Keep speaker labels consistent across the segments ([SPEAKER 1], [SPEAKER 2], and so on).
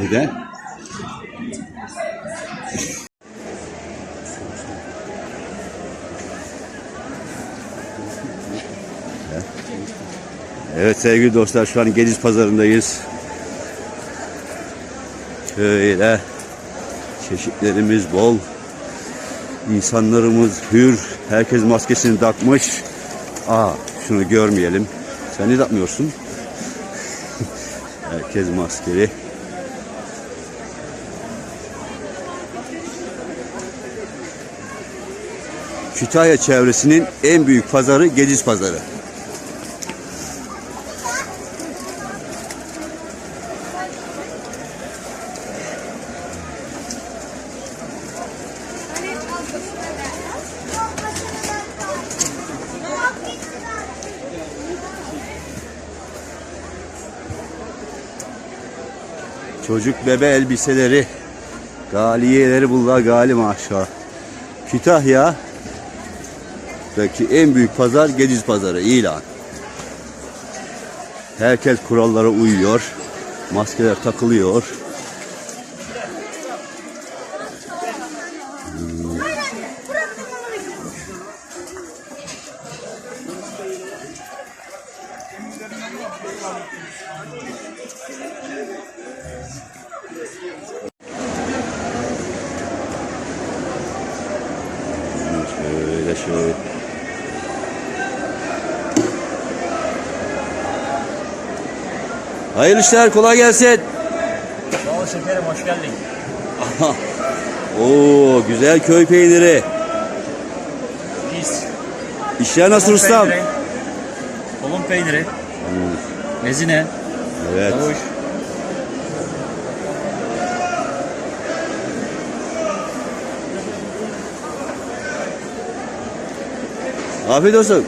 [SPEAKER 1] Neden? Evet sevgili dostlar şu an Gediz pazarındayız. Şöyle çeşitlerimiz bol. İnsanlarımız hür. Herkes maskesini takmış. Aa şunu görmeyelim. Sen ne takmıyorsun? Herkes maskeli. Kütahya çevresinin en büyük pazarı Gediz Pazarı. Çocuk bebe elbiseleri, galiyeleri bunlar gali maşallah. Kütahya'daki en büyük pazar Gediz Pazarı ilan. Herkes kurallara uyuyor. Maskeler takılıyor. Şöyle. Hayırlı işler kolay gelsin.
[SPEAKER 2] Sağ ol şekerim hoş geldin.
[SPEAKER 1] Oo güzel köy peyniri.
[SPEAKER 2] Biz.
[SPEAKER 1] İşler nasıl ustam?
[SPEAKER 2] Peyniri. Kolun peyniri. Nezine.
[SPEAKER 1] Evet.
[SPEAKER 2] Havuç.
[SPEAKER 1] Afiyet olsun.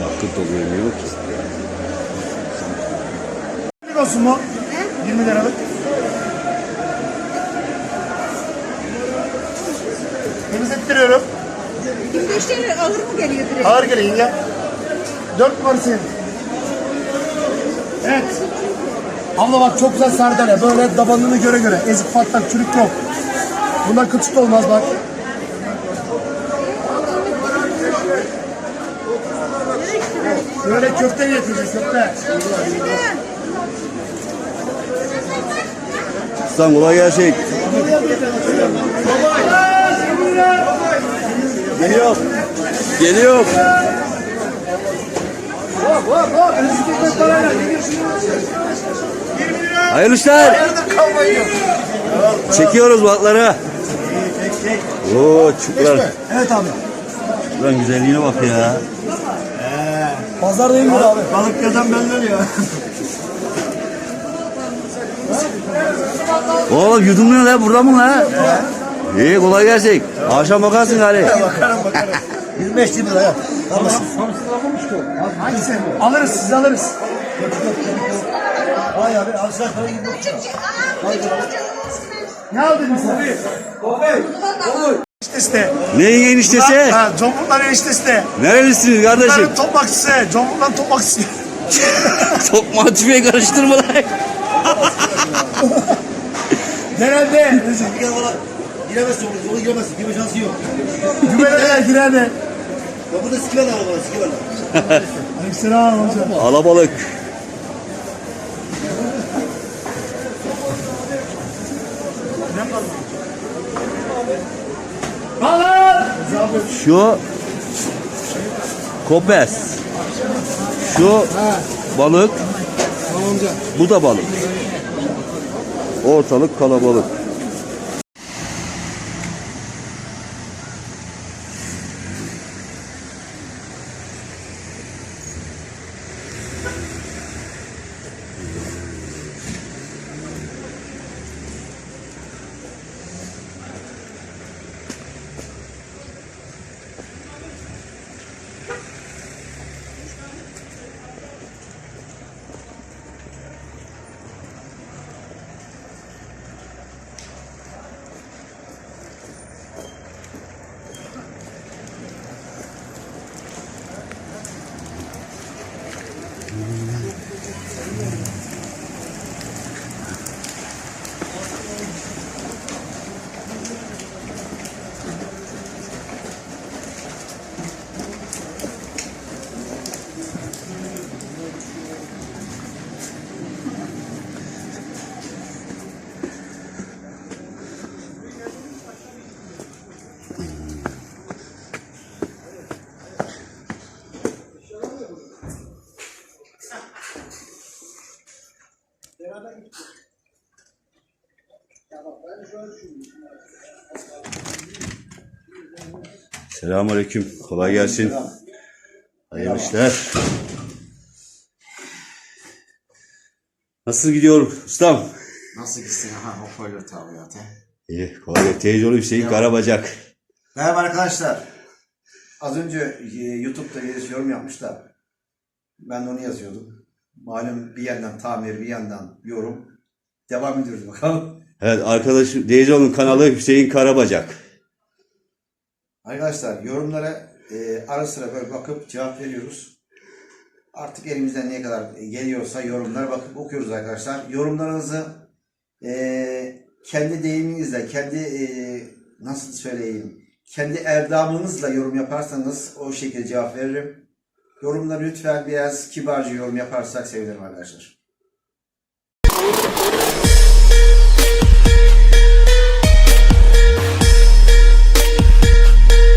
[SPEAKER 1] Hakkı doluyor ki.
[SPEAKER 3] Ne olsun mu? 20 liralık. Temizlettiriyorum.
[SPEAKER 4] 25 lira alır mı geliyor direkt?
[SPEAKER 3] Ağır geleyin ya. 4 numara senin. Evet. Abla bak çok güzel sardalya. Böyle dabanını göre göre. Ezik patlak çürük yok. Bundan kılçık da olmaz bak. Böyle köfte getireceğiz köfte.
[SPEAKER 1] Ustam kolay gelsin. Geliyor. Geliyor.
[SPEAKER 3] Hop hop hop.
[SPEAKER 1] Hayırlı işler. Çekiyoruz balıkları. Oo çuprar.
[SPEAKER 3] Evet abi.
[SPEAKER 1] Lan güzelliğine bak ya.
[SPEAKER 3] Pazarda iyi abi. Balık yazan belli oluyor.
[SPEAKER 1] Oğlum yudumluyor lan burada mı lan? İyi kolay gelsin. Akşam bakarsın gari.
[SPEAKER 3] bakarım bakarım. 25 lira ya. Tamam. Hangisi? Alırız siz alırız. Vay abi para gibi. Ne aldın sen? İşte de.
[SPEAKER 1] Neyin eniştesi?
[SPEAKER 3] Ha, Combukların eniştesi de.
[SPEAKER 1] Nerelisiniz kardeşim?
[SPEAKER 3] Bunların topakçısı. Combukların topakçısı.
[SPEAKER 1] Tokma tüfeği karıştırma lan.
[SPEAKER 3] Genelde
[SPEAKER 5] giremezsin oraya, oraya giremezsin. Girme şansı yok.
[SPEAKER 3] güveneler girer de.
[SPEAKER 5] Ya burada sikiverler var bana, sikiverler.
[SPEAKER 3] Aleykümselam amca.
[SPEAKER 1] Alabalık.
[SPEAKER 3] Alın.
[SPEAKER 1] Şu kopes. Şu balık. Bu da balık. Ortalık kalabalık. Mm-hmm. Selamünaleyküm. Kolay gelsin. Hayırlı işler. Nasıl gidiyor ustam?
[SPEAKER 5] Nasıl gitsin ha o folyo tabiatı.
[SPEAKER 1] İyi kolay gelsin. Teyzeli Hüseyin Karabacak.
[SPEAKER 5] Merhaba arkadaşlar. Az önce e, YouTube'da yorum yapmışlar. Ben de onu yazıyordum. Malum bir yandan tamir bir yandan yorum. Devam ediyoruz bakalım.
[SPEAKER 1] Evet arkadaşım Teyzeoğlu'nun kanalı Hüseyin Karabacak.
[SPEAKER 5] Arkadaşlar yorumlara e, ara sıra böyle bakıp cevap veriyoruz. Artık elimizden ne kadar geliyorsa yorumlara bakıp okuyoruz arkadaşlar. Yorumlarınızı e, kendi deyiminizle, kendi e, nasıl söyleyeyim, kendi erdamınızla yorum yaparsanız o şekilde cevap veririm. Yorumları lütfen biraz kibarca yorum yaparsak sevinirim arkadaşlar.